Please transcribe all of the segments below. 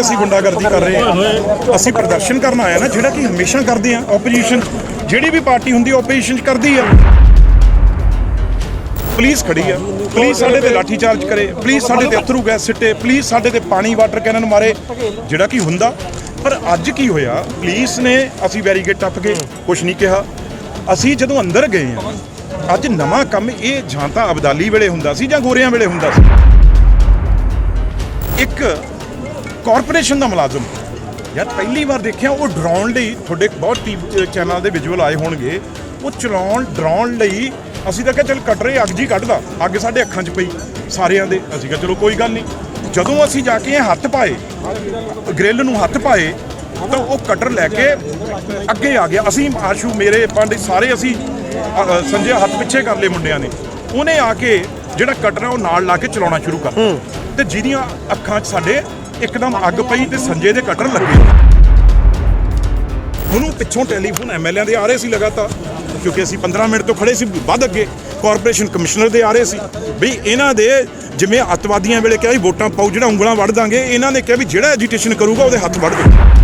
ਕਿਹੜੀ ਅਸੀਂ ਗੁੰਡਾਗਰਦੀ ਕਰ ਰਹੇ ਹਾਂ। ਅਸੀਂ ਪ੍ਰਦਰਸ਼ਨ ਕਰਨ ਆਇਆ ਨਾ, ਜਿਹੜਾ ਕਿ ਹਮੇਸ਼ਾ ਕਰਦੇ ਆ ਆਪੋਜੀਸ਼ਨ ਜਿਹੜੀ ਵੀ ਪਾਰਟੀ ਹੁੰਦੀ ਆਪੋਜੀਸ਼ਨ ਕਰਦੀ ਆ। ਪੁਲਿਸ ਖੜੀ ਆ। ਪੁਲਿਸ ਸਾਡੇ ਤੇ ਲਾਠੀ ਚਾਰਜ ਕਰੇ, ਪੁਲਿਸ ਸਾਡੇ ਤੇ ਅਥਰੂ ਗੈਸ ਸਿੱਟੇ, ਪੁਲਿਸ ਸਾਡੇ ਤੇ ਪਾਣੀ ਵਾਟਰ ਕੈਨਨ ਮਾਰੇ, ਜਿਹੜਾ ਕਿ ਹੁੰਦਾ। ਪਰ ਅੱਜ ਕੀ ਹੋਇਆ, ਪੁਲਿਸ ਨੇ ਅਸੀਂ ਬੈਰੀਗੇਡ ਟੱਪ ਕੇ ਕੁਝ ਨਹੀਂ ਕਿਹਾ। ਅਸੀਂ ਜਦੋਂ ਅੰਦਰ ਗਏ ਆ ਅੱਜ ਨਵਾਂ ਕੰਮ ਇਹ ਜਾਂ ਤਾਂ ਅਬਦਾਲੀ ਵੇਲੇ ਹੁੰਦਾ ਸੀ ਜਾਂ ਗੋਰਿਆਂ ਵੇਲੇ ਹੁੰਦਾ ਸੀ। ਇੱਕ ਕਾਰਪੋਰੇਸ਼ਨ ਦਾ ਮੁਲਾਜ਼ਮ। ਯਾਰ ਪਹਿਲੀ ਵਾਰ ਦੇਖਿਆ ਉਹ ਡਰਾਉਣ ਲਈ ਤੁਹਾਡੇ ਬਹੁਤ ਟੀਵੀ ਚੈਨਲ ਦੇ ਵਿਜੂਅਲ ਆਏ ਹੋਣਗੇ। ਉਹ ਚਲਾਉਣ ਡਰਾਉਣ ਲਈ ਅਸੀਂ ਤਾਂ ਕਿਹਾ ਚਲ ਕੱਟ ਰਹੇ ਅੱਗ ਜੀ ਕੱਢਦਾ। ਅੱਗ ਸਾਡੇ ਅੱਖਾਂ 'ਚ ਪਈ ਸਾਰਿਆਂ ਦੇ। ਅਸੀਂ ਕਿਹਾ ਚਲੋ ਕੋਈ ਗੱਲ ਨਹੀਂ। ਜਦੋਂ ਅਸੀਂ ਜਾ ਕੇ ਹੱਥ ਪਾਏ ਗ੍ਰਿਲ ਨੂੰ ਹੱਥ ਪਾਏ ਤਾਂ ਉਹ ਕਟਰ ਲੈ ਕੇ ਅੱਗੇ ਆ ਗਿਆ। ਅਸੀਂ ਆਸ਼ੂ ਮੇਰੇ ਪਾਂਡੇ ਸਾਰੇ ਅਸੀਂ ਸੰਜੇ ਹੱਥ ਪਿੱਛੇ ਕਰ ਲਏ ਮੁੰਡਿਆਂ ਨੇ। ਉਹਨੇ ਆ ਕੇ ਜਿਹੜਾ ਕਟਰ ਹੈ ਉਹ ਨਾਲ ਲਾ ਕੇ ਚਲਾਉਣਾ ਸ਼ੁਰੂ ਕਰ ਤੇ ਜਿਹਦੀਆਂ ਅੱਖਾਂ 'ਚ ਸਾਡੇ ਇੱਕਦਮ ਅੱਗ ਪਈ ਤੇ ਸੰਜੇ ਦੇ ਕਟਰ ਲੱਗੇ। ਉਹਨੂੰ ਪਿੱਛੋਂ ਟੈਲੀਫੋਨ ਐਮਐਲਏ ਦੇ ਆ ਰਹੇ ਸੀ ਲਗਾਤਾਰ, ਕਿਉਂਕਿ ਅਸੀਂ 15 ਮਿੰਟ ਤੋਂ ਖੜੇ ਸੀ, ਵੱਧ ਅੱਗੇ ਕਾਰਪੋਰੇਸ਼ਨ ਕਮਿਸ਼ਨਰ ਦੇ ਆ ਰਹੇ ਸੀ। ਵੀ ਇਹਨਾਂ ਦੇ ਜਿਵੇਂ ਅੱਤਵਾਦੀਆਂ ਵੇਲੇ ਕਿਹਾ ਵੀ ਵੋਟਾਂ ਪਾਉ ਜਿਹੜਾ ਉਂਗਲਾਂ ਵੱਢ ਦਾਂਗੇ, ਇਹਨਾਂ ਨੇ ਕਿਹਾ ਵੀ ਜਿਹੜਾ ਐਜੀਟੇਸ਼ਨ ਕਰੂਗਾ, ਉਹਦੇ ਹੱਥ ਵੱਢ ਦਿਓ।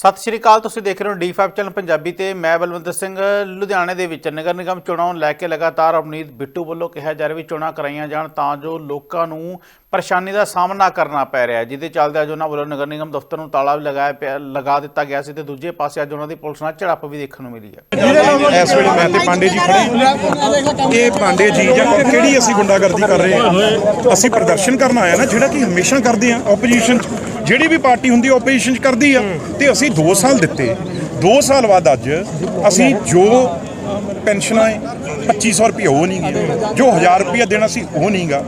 ਸਤਿ ਸ਼੍ਰੀ ਅਕਾਲ, ਤੁਸੀਂ ਦੇਖ ਰਹੇ ਹੋ ਡੀ5 ਚੈਨਲ ਪੰਜਾਬੀ ਤੇ ਮੈਂ ਬਲਵੰਤ ਸਿੰਘ, ਲੁਧਿਆਣੇ ਦੇ ਵਿੱਚ ਨਗਰ ਨਿਗਮ ਚੋਣਾਂ ਨੂੰ ਲੈ ਕੇ ਲਗਾਤਾਰ ਅਵਨੀਤ ਬਿੱਟੂ ਵੱਲੋਂ ਕਿਹਾ ਜਾ ਰਿਹਾ ਵੀ ਚੋਣਾਂ ਕਰਾਈਆਂ ਜਾਣ ਤਾਂ ਜੋ ਲੋਕਾਂ ਨੂੰ ਪਰੇਸ਼ਾਨੀ ਦਾ ਸਾਹਮਣਾ ਕਰਨਾ ਪੈ ਰਿਹਾ ਜਿਹਦੇ ਚੱਲਦੇ ਅੱਜ ਉਹਨਾਂ ਵੱਲੋਂ ਨਗਰ ਨਿਗਮ ਦਫ਼ਤਰ ਨੂੰ ਤਾਲਾ ਵੀ ਲਗਾਇਆ ਪਿਆ, ਲਗਾ ਦਿੱਤਾ ਗਿਆ ਸੀ ਤੇ ਦੂਜੇ ਪਾਸੇ ਅੱਜ ਉਹਨਾਂ ਦੀ ਪੁਲਿਸ ਨਾਲ ਝੜਪ ਵੀ ਦੇਖਣ ਨੂੰ ਮਿਲੀ ਹੈ। ਇਸ ਵੇਲੇ ਮੈਂ ਤੇ ਪਾਂਡੇ ਜੀ ਖੜੇ ਇਹ ਪਾਂਡੇ ਜੀ ਜਾਂ ਕਿਹੜੀ ਅਸੀਂ ਗੁੰਡਾਗਰਦੀ ਕਰ ਰਹੇ ਹਾਂ? ਅਸੀਂ ਪ੍ਰਦਰਸ਼ਨ ਕਰਨ ਆਇਆ ਨਾ, ਜਿਹੜਾ ਕਿ ਹਮੇਸ਼ਾ ਕਰਦੇ ਹਾਂ ਆਪੋਜੀਸ਼ਨ ਜਿਹੜੀ ਵੀ ਪਾਰਟੀ ਹੁੰਦੀ ਆਪੋਜੀਸ਼ਨ ਚ ਕਰਦੀ ਆ। ਤੇ ਅਸੀਂ 2 ਸਾਲ ਦਿੱਤੇ। 2 ਸਾਲ ਬਾਅਦ ਅੱਜ ਅਸੀਂ ਜੋ ਪੈਨਸ਼ਨਾਂ ਹੈ 2500 ਰੁਪਏ ਉਹ ਨਹੀਂ ਗਏ। ਜੋ 1000 ਰੁਪਏ ਦੇਣਾ ਸੀ ਉਹ ਨਹੀਂ ਗਾ।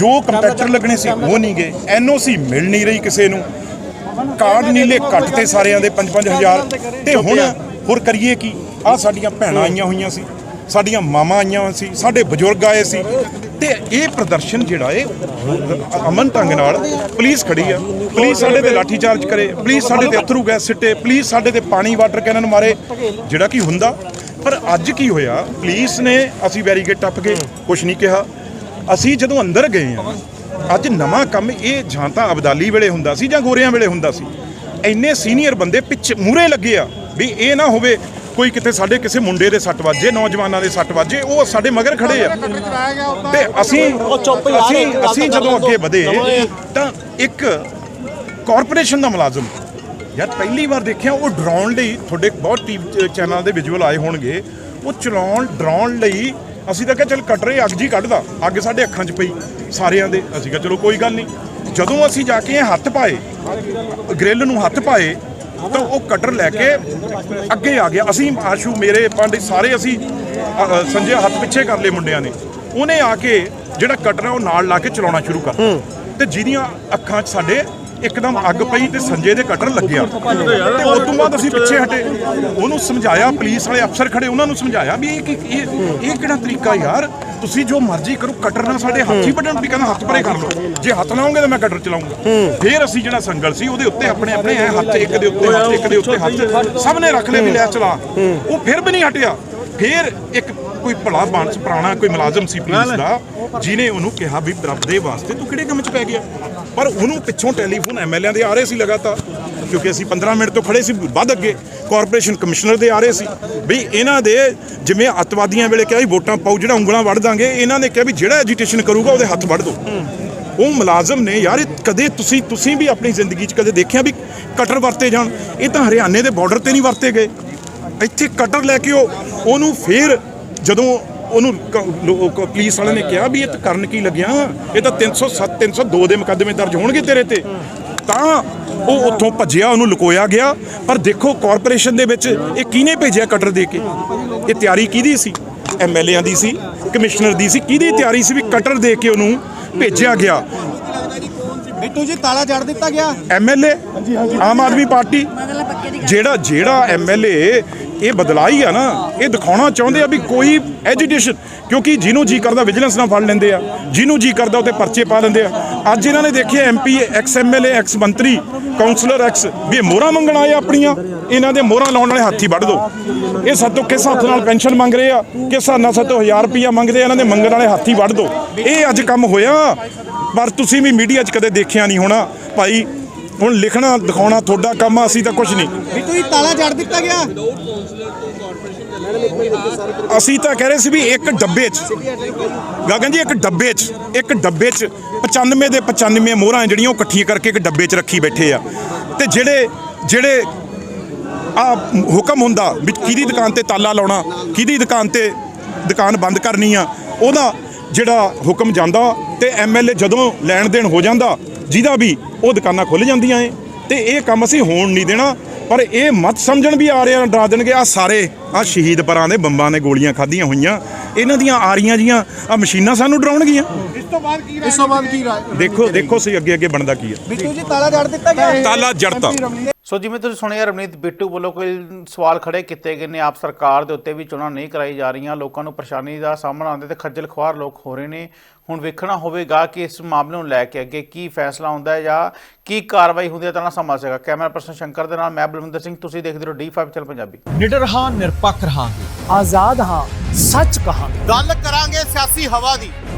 ਜੋ ਕੰਪੈਕਟਰ ਲੱਗਣੇ ਸੀ ਉਹ ਨਹੀਂ ਗਏ। ਐਨਓਸੀ ਮਿਲ ਨਹੀਂ ਰਹੀ ਕਿਸੇ ਨੂੰ। ਕਾਰਡ ਨੀਲੇ ਕੱਟ ਤੇ ਸਾਰਿਆਂ ਦੇ 5-5000 ਤੇ ਹੁਣ ਹੋਰ ਕਰੀਏ ਕੀ? ਆ ਸਾਡੀਆਂ ਭੈਣਾਂ ਆਈਆਂ ਹੋਈਆਂ ਸੀ। ਸਾਡੀਆਂ ਮਾਵਾਂ ਆਈਆਂ ਹੋਈਆਂ ਸੀ। ਸਾਡੇ ਬਜ਼ੁਰਗ ਆਏ ਸੀ। ਤੇ ਇਹ ਪ੍ਰਦਰਸ਼ਨ ਜਿਹੜਾ ਏ, ਅਮਨ ਢੰਗ ਨਾਲ ਪੁਲਿਸ ਖੜੀ ਆ। ਪੁਲਿਸ ਸਾਡੇ ਤੇ ਲਾਠੀ ਚਾਰਜ ਕਰੇ, ਪੁਲਿਸ ਸਾਡੇ ਤੇ ਅਥਰੂ ਗੈਸ ਸਿੱਟੇ, ਪੁਲਿਸ ਸਾਡੇ ਤੇ ਪਾਣੀ, ਵਾਟਰ ਕੈਨਨ ਮਾਰੇ, ਜਿਹੜਾ ਕੀ ਹੁੰਦਾ। ਪਰ ਅੱਜ ਕੀ ਹੋਇਆ, ਪੁਲਿਸ ਨੇ ਅਸੀਂ ਬੈਰੀਗੇਡ ਟੱਪ ਕੇ ਕੁਝ ਨਹੀਂ ਕਿਹਾ। ਅਸੀਂ ਜਦੋਂ ਅੰਦਰ ਗਏ ਆ, ਅੱਜ ਨਵਾਂ ਕੰਮ ਇਹ ਜਾਂ ਤਾਂ ਅਬਦਾਲੀ ਵੇਲੇ ਹੁੰਦਾ ਸੀ ਜਾਂ ਗੋਰਿਆਂ ਵੇਲੇ ਹੁੰਦਾ ਸੀ। ਇੰਨੇ ਸੀਨੀਅਰ ਬੰਦੇ ਪਿੱਛੇ ਮੂਰੇ ਲੱਗੇ ਆ ਵੀ ਇਹ ਨਾ ਹੋਵੇ ਕੋਈ ਕਿਤੇ ਸਾਡੇ ਕਿਸੇ ਮੁੰਡੇ ਦੇ ਸੱਟ ਵੱਜੇ ਨੌਜਵਾਨਾਂ ਦੇ ਸੱਟ ਵੱਜੇ ਉਹ ਸਾਡੇ ਮਗਰ ਖੜੇ ਆ। ਤੇ ਅਸੀਂ ਅਸੀਂ ਅਸੀਂ ਜਦੋਂ ਅੱਗੇ ਵਧੇ ਤਾਂ ਇੱਕ ਕਾਰਪੋਰੇਸ਼ਨ ਦਾ ਮੁਲਾਜ਼ਮ। ਯਾਰ ਪਹਿਲੀ ਵਾਰ ਦੇਖਿਆ ਉਹ ਡਰਾਉਣ ਲਈ ਤੁਹਾਡੇ ਬਹੁਤ ਟੀਵੀ ਚੈਨਲ ਦੇ ਵਿਜੂਅਲ ਆਏ ਹੋਣਗੇ। ਉਹ ਚਲਾਉਣ ਡਰਾਉਣ ਲਈ ਅਸੀਂ ਤਾਂ ਕਿਹਾ ਚਲ ਕੱਟ ਰਹੇ ਅੱਗ ਜੀ ਕੱਢਦਾ। ਅੱਗ ਸਾਡੇ ਅੱਖਾਂ 'ਚ ਪਈ ਸਾਰਿਆਂ ਦੇ। ਅਸੀਂ ਕਿਹਾ ਚਲੋ ਕੋਈ ਗੱਲ ਨਹੀਂ। ਜਦੋਂ ਅਸੀਂ ਜਾ ਕੇ ਹੱਥ ਪਾਏ ਗ੍ਰਿਲ ਨੂੰ ਹੱਥ ਪਾਏ ਤਾਂ ਉਹ ਕਟਰ ਲੈ ਕੇ ਅੱਗੇ ਆ ਗਿਆ। ਅਸੀਂ ਆਸ਼ੂ ਮੇਰੇ ਪਾਂਡੇ ਸਾਰੇ ਅਸੀਂ ਸੰਜੇ ਹੱਥ ਪਿੱਛੇ ਕਰ ਲਏ ਮੁੰਡਿਆਂ ਨੇ। ਉਹਨੇ ਆ ਕੇ ਜਿਹੜਾ ਕਟਰ ਹੈ ਉਹ ਨਾਲ ਲਾ ਕੇ ਚਲਾਉਣਾ ਸ਼ੁਰੂ ਕਰ ਤੇ ਜਿਹਦੀਆਂ ਅੱਖਾਂ 'ਚ ਸਾਡੇ ਇੱਕਦਮ ਅੱਗ ਪਈ ਤੇ ਸੰਜੇ ਦੇ ਕਟਰ ਲੱਗਿਆ। ਤੇ ਉਸ ਤੋਂ ਬਾਅਦ ਅਸੀਂ ਪਿੱਛੇ ਹਟੇ। ਉਹਨੂੰ ਸਮਝਾਇਆ, ਪੁਲਿਸ ਵਾਲੇ ਅਫਸਰ ਖੜੇ, ਉਹਨਾਂ ਨੂੰ ਸਮਝਾਇਆ ਵੀ ਇਹ ਕੀ ਇਹ ਇਹ ਕਿਹੜਾ ਤਰੀਕਾ ਯਾਰ? ਤੁਸੀਂ ਜੋ ਮਰਜ਼ੀ ਕਰੋ, ਕਟਰ ਨਾਲ ਸਾਡੇ ਹੱਥ ਹੀ ਵੱਢਣ ਵੀ ਕਹਿੰਦਾ ਹੱਥ ਪਰੇ ਕਰ ਲਓ। ਜੇ ਹੱਥ ਲਾਓਗੇ ਤਾਂ ਮੈਂ ਕਟਰ ਚਲਾਉਂਗਾ। ਫਿਰ ਅਸੀਂ ਜਿਹੜਾ ਸੰਗਲ ਸੀ, ਉਹਦੇ ਉੱਤੇ ਆਪਣੇ ਆਪਣੇ ਹੱਥ, ਇੱਕ ਦੇ ਉੱਤੇ ਹੱਥ, ਇੱਕ ਦੇ ਉੱਤੇ ਹੱਥ, ਸਭ ਨੇ ਰੱਖ ਲਏ ਵੀ ਲੈ ਚਲਾ। ਉਹ ਫਿਰ ਵੀ ਨਹੀਂ ਹਟਿਆ। ਫਿਰ ਇੱਕ ਕੋਈ ਭਲਾ ਬਾਂਸ ਪੁਰਾਣਾ, ਕੋਈ ਮੁਲਾਜ਼ਮ ਸੀ ਪੁਲਿਸ ਦਾ ਜਿਨੇ ਉਹਨੂੰ ਕਿਹਾ ਵੀ ਰੱਬ ਦੇ ਵਾਸਤੇ ਤੂੰ ਕਿਹੜੇ ਕੰਮ 'ਚ ਪੈ ਗਿਆ? ਪਰ ਉਹਨੂੰ ਪਿੱਛੋਂ ਟੈਲੀਫੋਨ ਐਮਐਲਏ ਦੇ ਆ ਰਹੇ ਸੀ ਲਗਾਤਾਰ, ਕਿਉਂਕਿ ਅਸੀਂ 15 ਮਿੰਟ ਤੋਂ ਖੜੇ ਸੀ, ਵੱਧ ਅੱਗੇ ਕਾਰਪੋਰੇਸ਼ਨ ਕਮਿਸ਼ਨਰ ਦੇ ਆ ਰਹੇ ਸੀ, ਵੀ ਇਹਨਾਂ ਦੇ ਜਿਵੇਂ ਅੱਤਵਾਦੀਆਂ ਵੇਲੇ ਕਿਹਾ ਵੀ ਵੋਟਾਂ ਪਾਉ ਜਿਹੜਾ ਉਂਗਲਾਂ ਵੱਢ ਦਾਂਗੇ, ਇਹਨਾਂ ਨੇ ਕਿਹਾ ਵੀ ਜਿਹੜਾ ਐਜੀਟੇਸ਼ਨ ਕਰੂਗਾ, ਉਹਦੇ ਹੱਥ ਵੱਢ ਦਿਓ। ਉਹ ਮੁਲਾਜ਼ਮ ਨੇ ਯਾਰ, ਇਹ ਕਦੇ ਤੁਸੀਂ ਤੁਸੀਂ ਵੀ ਆਪਣੀ ਜ਼ਿੰਦਗੀ 'ਚ ਕਦੇ ਦੇਖਿਆ ਵੀ ਕਟਰ ਵਰਤੇ ਜਾਣ? ਇਹ ਤਾਂ ਹਰਿਆਣੇ ਦੇ ਬਾਰਡਰ ਤੇ ਨਹੀਂ ਵਰਤੇ ਗਏ। ਇੱਥੇ ਕਟਰ ਲੈ ਕੇ ਉਹ, ਉਹਨੂੰ ਫੇਰ ਜਦੋਂ ਉਹਨੂੰ ਪੁਲਿਸ ਵਾਲਿਆਂ ਨੇ ਕਿਹਾ ਵੀ ਇਹ ਤਾਂ ਕਰਨ ਕੀ ਲੱਗਿਆ? ਇਹ ਤਾਂ 307 302 ਦੇ ਮੁਕੱਦਮੇ ਦਰਜ ਹੋਣਗੇ ਤੇਰੇ ਤੇ। ਤਾਂ ਉਹ ਉੱਥੋਂ ਭੱਜਿਆ ਉਹਨੂੰ ਲੁਕੋਇਆ ਗਿਆ। ਪਰ ਦੇਖੋ ਕਾਰਪੋਰੇਸ਼ਨ ਦੇ ਵਿੱਚ ਇਹ ਕਿਹਨੇ ਭੇਜਿਆ ਕਟਰ ਦੇ ਕੇ? ਇਹ ਤਿਆਰੀ ਕਿਹਦੀ ਸੀ? ਐਮਐਲਏਆਂ ਦੀ ਸੀ ਕਮਿਸ਼ਨਰ ਦੀ ਸੀ। ਕਿਹਦੀ ਤਿਆਰੀ ਸੀ ਵੀ ਕਟਰ ਦੇ ਕੇ ਉਹਨੂੰ ਭੇਜਿਆ ਗਿਆ? ਬਿੱਟੂ ਜੀ ਤਾਲਾ ਜੜ ਦਿੱਤਾ ਗਿਆ। MLA Aam Aadmi party? ਜਿਹੜਾ ਜਿਹੜਾ ਐਮਐਲਏ ਇਹ ਬਦਲਾਈ ਆ ਨਾ। ਇਹ ਦਿਖਾਉਣਾ ਚਾਹੁੰਦੇ ਆ ਵੀ ਕੋਈ ਐਜੀਟੇਸ਼ਨ ਕਿਉਂਕਿ ਜਿਹਨੂੰ ਜੀ ਕਰਦਾ ਵਿਜੀਲੈਂਸ ਨਾਲ ਫੜ ਲੈਂਦੇ ਆ। ਜਿਹਨੂੰ ਜੀ ਕਰਦਾ ਉਹਤੇ ਪਰਚੇ ਪਾ ਲੈਂਦੇ ਆ। ਅੱਜ ਇਹਨਾਂ ਨੇ ਦੇਖਿਆ ਐਮਪੀ ਐਕਸ ਐਮਐਲਏ ਐਕਸ ਮੰਤਰੀ ਕਾਉਂਸਲਰ ਐਕਸ ਵੀ ਇਹ ਮੋਹਰਾਂ ਮੰਗਣ ਆਏ ਆ ਆਪਣੀਆਂ। ਇਹਨਾਂ ਦੇ ਮੋਹਰਾਂ ਲਾਉਣ ਵਾਲੇ ਹੱਥੀ ਵੱਢ ਦੋ। ਇਹ ਸਾਤੋਂ ਕਿਸ ਹੱਥ ਨਾਲ ਪੈਨਸ਼ਨ ਮੰਗ ਰਹੇ ਆ? ਕਿਸ ਹੱਥ ਨਾਲ ਸਾਤੋਂ 1000 ਰੁਪਈਆ ਮੰਗਦੇ ਆ? ਇਹਨਾਂ ਦੇ ਮੰਗਣ ਵਾਲੇ ਹੱਥੀ ਵੱਢ ਦੋ। ਇਹ ਅੱਜ ਕੰਮ ਹੋਇਆ। ਪਰ ਤੁਸੀਂ ਵੀ ਮੀਡੀਆ 'ਚ ਕਦੇ ਦੇਖਿਆ ਨਹੀਂ ਹੋਣਾ। ਭਾਈ, ਹੁਣ ਲਿਖਣਾ, ਦਿਖਾਉਣਾ ਤੁਹਾਡਾ ਕੰਮ ਆ, ਅਸੀਂ ਤਾਂ ਕੁਝ ਨਹੀਂ। ਬਿੱਟੂ ਜੀ ਤਾਲਾ ਜੜ ਦਿੱਤਾ ਗਿਆ। ਅਸੀਂ ਤਾਂ ਕਹਿ ਰਹੇ ਸੀ ਵੀ ਇੱਕ ਡੱਬੇ 'ਚ। ਗਗਨ ਜੀ, ਇੱਕ ਡੱਬੇ 'ਚ, ਇੱਕ ਡੱਬੇ 'ਚ 95 ਦੇ 95 ਮੋਹਰਾਂ ਜਿਹੜੀਆਂ ਉਹ ਇਕੱਠੀਆਂ ਕਰਕੇ ਇੱਕ ਡੱਬੇ 'ਚ ਰੱਖੀ ਬੈਠੇ ਆ। ਤੇ ਜਿਹੜੇ ਜਿਹੜੇ ਆ ਹੁਕਮ ਹੁੰਦਾ ਵੀ ਕਿਹਦੀ ਦੁਕਾਨ ਤੇ ਤਾਲਾ ਲਾਉਣਾ, ਕਿਹਦੀ ਦੁਕਾਨ ਤੇ ਦੁਕਾਨ ਬੰਦ ਕਰਨੀ ਆ, ਉਹਦਾ ਜਿਹੜਾ ਹੁਕਮ ਜਾਂਦਾ ਤੇ ਐਮਐਲਏ ਜਦੋਂ ਲੈਣ ਦੇਣ ਹੋ ਜਾਂਦਾ, ਜਿਹਦਾ ਵੀ ਉਹ ਦੁਕਾਨਾਂ ਖੁੱਲ ਜਾਂਦੀਆਂ ਏ। ਤੇ ਇਹ ਕੰਮ ਅਸੀਂ ਹੋਣ ਨਹੀਂ ਦੇਣਾ। ਪਰ ਇਹ ਮਤ ਸਮਝਣ ਵੀ ਆ ਰਹੇ ਆ ਡਰਾ ਦੇਣਗੇ। ਆ ਸਾਰੇ ਆ ਸ਼ਹੀਦ ਪਰਾਂ ਦੇ ਬੰਬਾਂ ਨੇ ਗੋਲੀਆਂ ਖਾਧੀਆਂ ਹੋਈਆਂ। ਇਹਨਾਂ ਦੀਆਂ ਆਰੀਆਂ ਜੀਆਂ ਆ ਮਸ਼ੀਨਾਂ ਸਾਨੂੰ ਡਰਾਉਣਗੀਆਂ। ਇਸ ਤੋਂ ਬਾਅਦ ਕੀ ਇਸ ਤੋਂ ਬਾਅਦ ਕੀ ਰਾਏ ਦੇਖੋ ਦੇਖੋ ਸਹੀ ਅੱਗੇ ਅੱਗੇ ਬਣਦਾ ਕੀ ਹੈ ਬਿੱਟੂ ਜੀ ਤਾਲਾ ਜੜ ਦਿੱਤਾ ਗਿਆ। ਤਾਲਾ ਜੜਤਾ। ਸੋ ਜਿਵੇਂ ਤੁਸੀਂ ਸੁਣਿਆ ਰਵਨੀਤ ਬਿੱਟੂ ਵੱਲੋਂ ਕੋਈ ਸਵਾਲ ਖੜੇ ਕੀਤੇ ਗਏ ਨੇ। ਆਪ ਸਰਕਾਰ ਦੇ ਉੱਤੇ ਵੀ ਚੋਣਾਂ ਨਹੀਂ ਕਰਾਈ ਜਾ ਰਹੀਆਂ। ਲੋਕਾਂ ਨੂੰ ਪਰੇਸ਼ਾਨੀ ਦਾ ਸਾਹਮਣਾ ਆਉਂਦੇ ਤੇ ਖੱਜਲ ਖੁਆਰ ਲੋਕ ਹੋ ਰਹੇ ਨੇ। ਹੁਣ ਵੇਖਣਾ ਹੋਵੇਗਾ ਕਿ ਇਸ ਮਾਮਲੇ ਨੂੰ ਲੈ ਕੇ ਅੱਗੇ ਕੀ ਫੈਸਲਾ ਹੁੰਦਾ ਹੈ ਜਾਂ ਕੀ ਕਾਰਵਾਈ ਹੁੰਦੀ ਹੈ ਤਾਂ ਨਾ ਸਮਝ ਸਕੇਗਾ ਕੈਮਰਾ ਪਰਸਨ ਸ਼ੰਕਰ ਦੇ ਨਾਲ ਮੈਂ ਬਲਵਿੰਦਰ ਸਿੰਘ। ਤੁਸੀਂ ਦੇਖਦੇ ਰਹੋ D5 ਚੈਨਲ ਪੰਜਾਬੀ। ਨਿਡਰ ਹਾਂ ਨਿਰਪੱਖ ਰਹਾਂਗੇ। ਆਜ਼ਾਦ ਹਾਂ ਸੱਚ ਕਹਾਂਗੇ। ਗੱਲ ਕਰਾਂਗੇ ਸਿਆਸੀ ਹਵਾ ਦੀ।